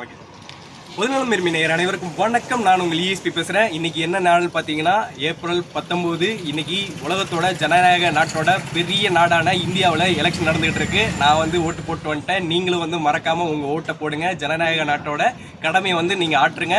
Okay. பொதுநலம் விரும்பி நேயர் அனைவருக்கும் வணக்கம். நான் உங்கள் இஎஸ்பி பேசுகிறேன் இன்னைக்கு என்ன நாள் பார்த்தீங்கன்னா ஏப்ரல் பத்தொம்போது. இன்னைக்கு உலகத்தோட ஜனநாயக நாட்டோட பெரிய நாடான இந்தியாவில் எலெக்ஷன் நடந்துகிட்டு இருக்கு. நான் வந்து ஓட்டு போட்டு வந்துட்டேன். நீங்களும் வந்து மறக்காமல் உங்கள் ஓட்டை போடுங்க. ஜனநாயக நாட்டோட கடமையை வந்து நீங்கள் ஆற்றுங்க.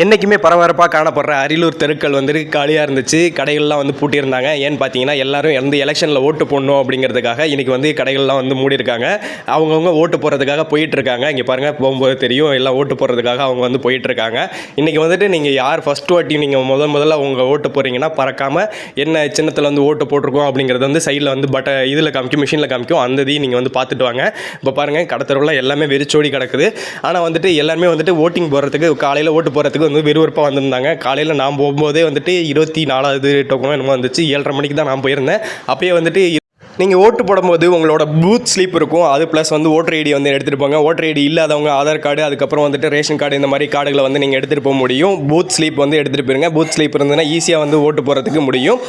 என்றைக்குமே பரபரப்பாக காணப்படுற அரியலூர் தெருக்கள் வந்துட்டு காலியாக இருந்துச்சு. கடைகள்லாம் வந்து பூட்டியிருந்தாங்க. ஏன்னு பார்த்தீங்கன்னா எல்லாரும் எந்த எலெக்ஷனில் ஓட்டு போடணும் அப்படிங்கிறதுக்காக இன்றைக்கி வந்து கடைகள்லாம் வந்து மூடியிருக்காங்க. அவங்கவுங்க ஓட்டு போகிறதுக்காக போயிட்டுருக்காங்க. இங்கே பாருங்கள் போகும்போது தெரியும் எல்லாம் ஓட்டு போடுறதுக்காக அவங்க வந்து போயிட்டுருக்காங்க. இன்றைக்கி வந்துட்டு நீங்கள் யார் ஃபஸ்ட் வாட்டி நீங்கள் முதல் முதல்ல உங்கள் ஓட்டு போகிறீங்கன்னா பறக்காமல் என்ன சின்னத்தில் வந்து ஓட்டு போட்டிருக்கோம் அப்படிங்கிறது வந்து சைடில் வந்து பட்ட இதில் காமிக்கும் மிஷினில் காமிக்கும் அந்த இதையும் நீங்கள் வந்து பார்த்துட்டு வாங்க. இப்போ பாருங்கள் கடத்தருவில் எல்லாமே வெறிச்சோடி கிடக்குது. ஆனால் வந்துட்டு எல்லாருமே வந்துட்டு ஓட்டிங் போகிறதுக்கு காலையில் ஓட்டு போகிறதுக்கு போடுறதுக்கு வந்து விறுவிறுப்பாக வந்திருந்தாங்க. காலையில் நான் போகும்போதே வந்துட்டு இருபத்தி நாலாவது டோக்கனோ என்னமோ வந்துச்சு. ஏழரை மணிக்கு தான் நான் போயிருந்தேன். அப்போயே வந்துட்டு நீங்கள் ஓட்டு போடும்போது உங்களோட பூத் ஸ்லிப் இருக்கும். அது ப்ளஸ் வந்து ஓட்டர் ஐடி வந்து எடுத்துகிட்டு போங்க. ஓட்டர் ஐடி இல்லாதவங்க ஆதார் கார்டு அதுக்கப்புறம் வந்துட்டு ரேஷன் கார்டு இந்த மாதிரி கார்டுகளை வந்து நீங்கள் எடுத்துகிட்டு போக முடியும். பூத் ஸ்லிப் வந்து எடுத்துகிட்டு போயிருங்க. பூத் ஸ்லிப் இருந்ததுன்னா ஈஸியாக வந்து ஓட்டு போகிறதுக்கு முடியும்.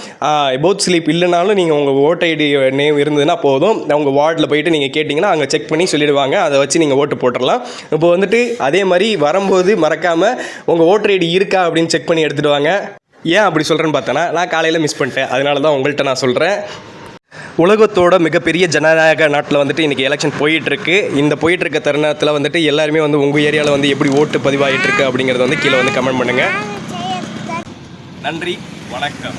பூத் ஸ்லிப் இல்லைனாலும் நீங்கள் உங்கள் ஓட்டர் ஐடி நேம் இருந்ததுன்னா போதும். உங்கள் வார்டில் போயிட்டு நீங்கள் கேட்டிங்கன்னா அங்கே செக் பண்ணி சொல்லிடுவாங்க. அதை வச்சு நீங்கள் ஓட்டு போட்டுடலாம். இப்போ வந்துட்டு அதே மாதிரி வரும்போது மறக்காமல் உங்கள் ஓட்டர் ஐடி இருக்கா அப்படின்னு செக் பண்ணி எடுத்துகிட்டு வாங்க. ஏன் அப்படி சொல்கிறேன்னு பார்த்தோன்னா நான் காலையில் மிஸ் பண்ணிட்டேன். அதனால தான் உங்கள்கிட்ட நான் சொல்கிறேன் உலகத்தோட மிகப்பெரிய ஜனநாயக நாட்டில் வந்துட்டு இன்றைக்கி எலெக்ஷன் போயிட்டுருக்கு. இந்த போயிட்டுருக்க தருணத்தில் வந்துட்டு எல்லாருமே வந்து உங்கள் ஏரியாவில் வந்து எப்படி ஓட்டு பதிவாகிட்டு இருக்கு அப்படிங்கிறத வந்து கீழே வந்து கமெண்ட் பண்ணுங்கள் நன்றி வணக்கம்.